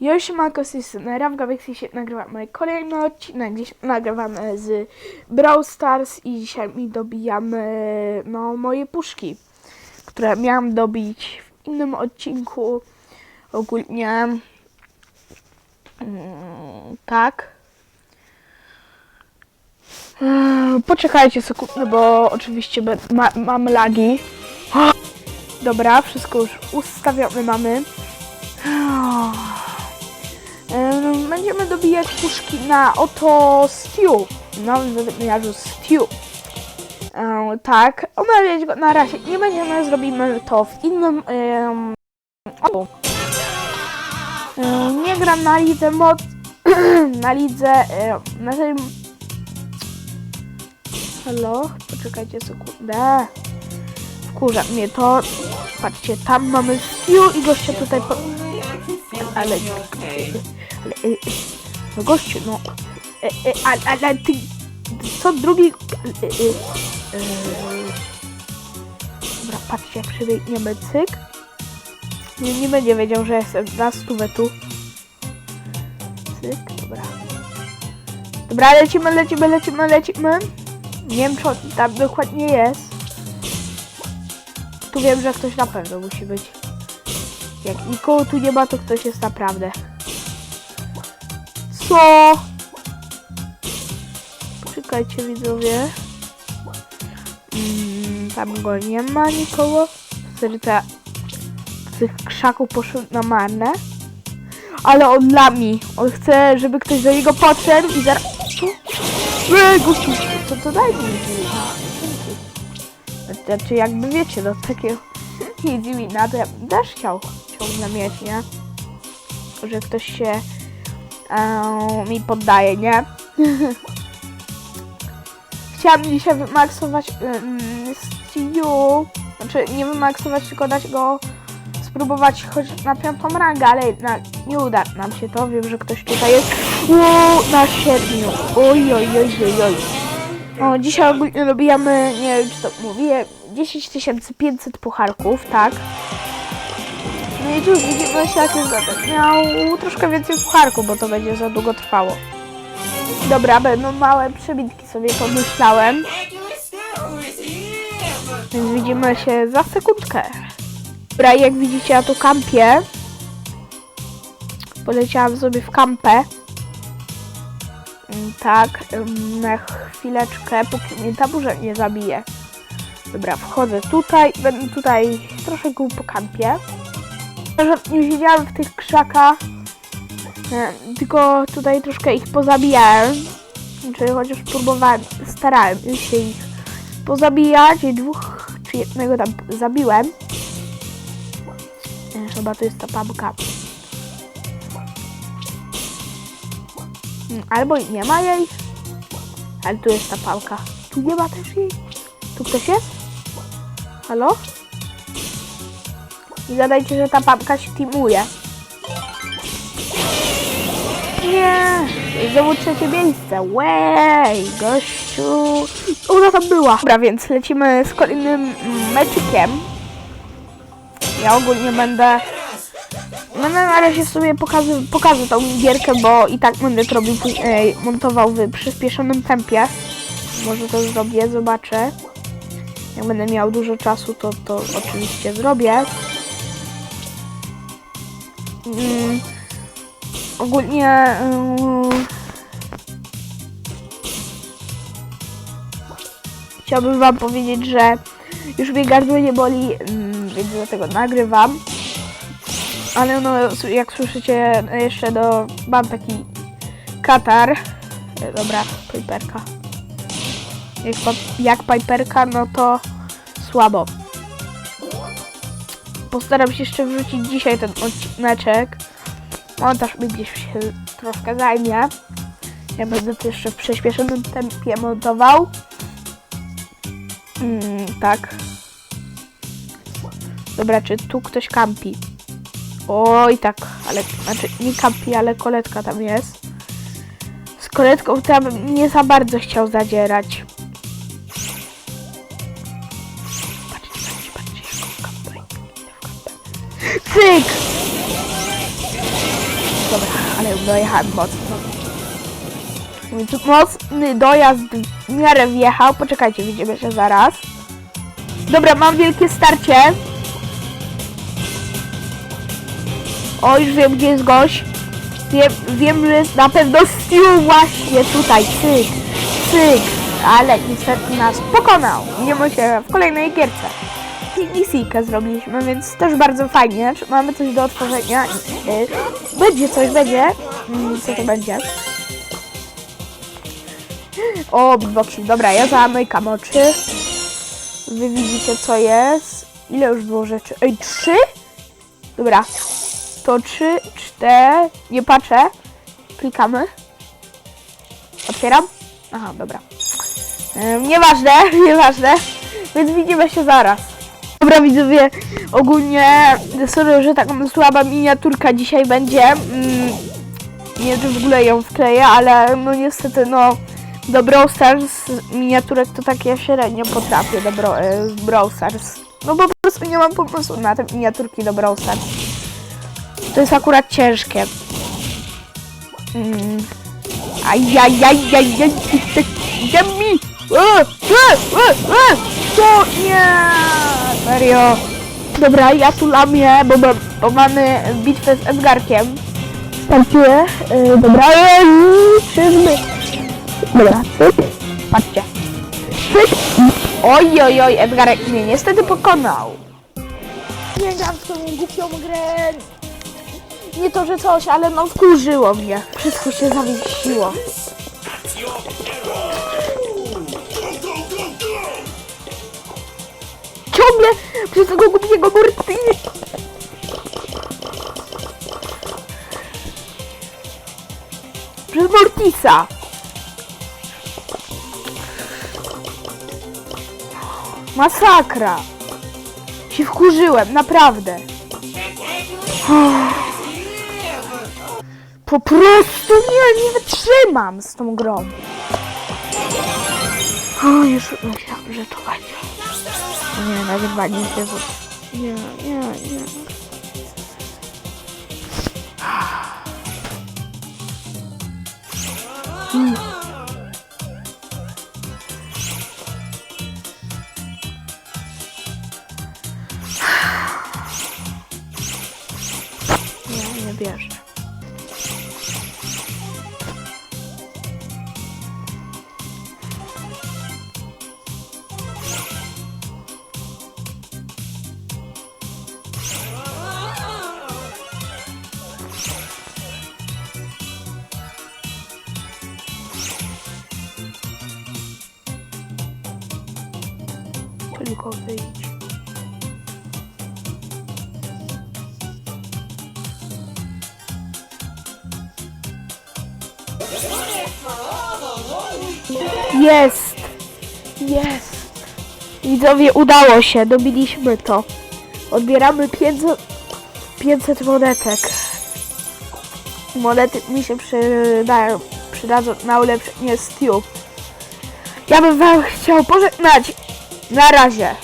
Ja się Marko z Rawga w Galaxy się nagrywamy kolejny odcinek, dziś nagrywamy z Brawl Stars i dzisiaj mi dobijamy no moje puszki, które miałam dobić w innym odcinku. Ogólnie mm, tak. Eee, poczekajcie sekundę, bo oczywiście ma, mam lagi. Dobra, wszystko już ustawione mamy Będziemy dobijać puszki na oto Stew. Na wymiarzu Stew. Em, tak, omawiać go na razie nie będziemy, zrobimy to w innym. Um, o. Em, nie gram na lidze mod. na lidze. em, na tym. Halo? Poczekajcie sekundę. Wkurza mnie to. Patrzcie, tam mamy Stew i gościa tutaj. Po... Ale. Ale. e, e, No gościu, no. E, e, ale, ale ty. Co drugi. E, e, e, dobra, patrzcie, jak przebiegniemy cyk. Nie, nie będzie wiedział, że jestem na stówę tu. Cyk, dobra. Dobra, lecimy, lecimy, lecimy, lecimy. Nie wiem, czy on tam dokładnie jest. Tu wiem, że ktoś na pewno musi być. Jak nikogo tu nie ma, to ktoś jest naprawdę. Co? Poczekajcie widzowie. Mm, tam go nie ma nikogo. Z tych krzaków poszły na marne. Ale on lami. On chce, żeby ktoś do niego podszedł i zaraz... Co? Gościu, to, to daj mi. Znaczy jakby wiecie, no takiego nic mi na to ja bym też chciał ciągle mieć, nie? Że ktoś się mi poddaje, nie? Chciałam dzisiaj wymaksować um, Stew, znaczy nie wymaksować, tylko dać go spróbować choć na piątą rangę, ale jednak nie uda nam się to. Wiem, że ktoś tutaj jest Ło, na siedmiu. Oj, oj, oj, oj, oj. O, dzisiaj dobijamy, nie wiem czy to mówię, 10 500 pucharków, tak. No i tu widzimy się jak jest. Miał troszkę więcej pucharków, bo to będzie za długo trwało. Dobra, będą małe przebitki sobie pomyślałem. Więc widzimy się za sekundkę. Dobra, jak widzicie, ja tu kampię. Poleciałam sobie w kampę. Tak, na chwileczkę, póki mnie ta burza nie zabije. Dobra, wchodzę tutaj, będę tutaj troszkę kampie. Że nie siedziałem w tych krzakach, e, tylko tutaj troszkę ich pozabijałem. Czyli chociaż próbowałem, starałem się ich pozabijać i dwóch czy jednego tam zabiłem. E, Chyba to jest ta pamka. Albo i nie ma jej. Ale tu jest ta pałka. Tu nie ma też jej. Tu ktoś jest? Halo? I gadajcie, że ta papka się teamuje. Nie! Znowu trzecie miejsce. Wej, gościu. Ona tam była. Dobra, więc lecimy z kolejnym mm, meczykiem. Ja ogólnie będę... Będę na razie sobie pokażę, pokażę tą gierkę, bo i tak będę to robił, później, montował w przyspieszonym tempie. Może to zrobię, zobaczę. Jak będę miał dużo czasu, to to oczywiście zrobię. Mm, ogólnie mm, chciałbym wam powiedzieć, że już mnie gardło nie boli, mm, więc dlatego nagrywam. Ale no, jak słyszycie, jeszcze do, mam taki katar. E, Dobra, piperka. Jak, jak piperka, no to słabo. Postaram się jeszcze wrzucić dzisiaj ten odcineczek. Montaż mi gdzieś się troszkę zajmie. Ja będę to jeszcze w przyspieszonym tempie montował. Mm, tak. Dobra, czy tu ktoś kampi? Oj, tak, ale znaczy nie kampi, ale koletka tam jest. Z koletką bym nie za bardzo chciał zadzierać. Cyk! ale dojechałem mocno. Mocny dojazd w miarę wjechał. Poczekajcie, widzimy się zaraz. Dobra, mam wielkie starcie. O, już wiem, gdzie jest gość. Wiem, wiem, że na pewno Stu właśnie tutaj, cyk, cyk, ale niestety nas pokonał. Widzimy się w kolejnej gierce. Misyjkę zrobiliśmy, więc też bardzo fajnie. Znaczy, Mamy coś do otworzenia. Yy, Będzie coś, będzie. Mm, Co to będzie? O, beatboxing. Dobra, ja zamykam oczy. Wy widzicie, co jest. Ile już było rzeczy? Ej, trzy? Dobra. To trzy, cztery. Nie patrzę. Klikamy. Otwieram. Aha, dobra. Ym, nieważne, nieważne. Więc widzimy się zaraz. Dobra widzowie, ogólnie sorry, że taka słaba miniaturka dzisiaj będzie. Mm, nie czy w ogóle ją wkleję, ale no niestety no do Stars miniaturek to tak ja średnio potrafię do Bro, e, z Brawl Stars. No po prostu nie mam pomysłu na te miniaturki do Brawl Stars. To jest akurat ciężkie. Mm. Ajajajajaj, mi? E, e, e, e! Nie! Serio. Dobra, ja tu lamię, bo, bo, bo mamy bitwę z Edgarkiem. Startuję. Yy, dobra, czyżby? Dobra, cyk. Patrzcie. Cyk. Oj, oj, oj, Edgarek mnie niestety pokonał. Nie gram w tą głupią grę. Nie to, że coś, ale no wkurzyło mnie. Wszystko się zawiesiło. Ciągle przez tego głupiego Morty. Przez Mortisa. Masakra. Się wkurzyłem, naprawdę. Po prostu nie, nie wytrzymam z tą grą. O, już myślałam, że to będzie. Nie, nagrywanie się w... Nie, nie, nie. Mm. Nie, nie bierze. Tylko wyjdź. Jest! Jest! Widzowie, udało się, dobiliśmy to. Odbieramy 500, 500 monetek. Monety mi się przydają, przydadzą na ulepszenie Stew. Ja bym wam chciał pożegnać. Na razie.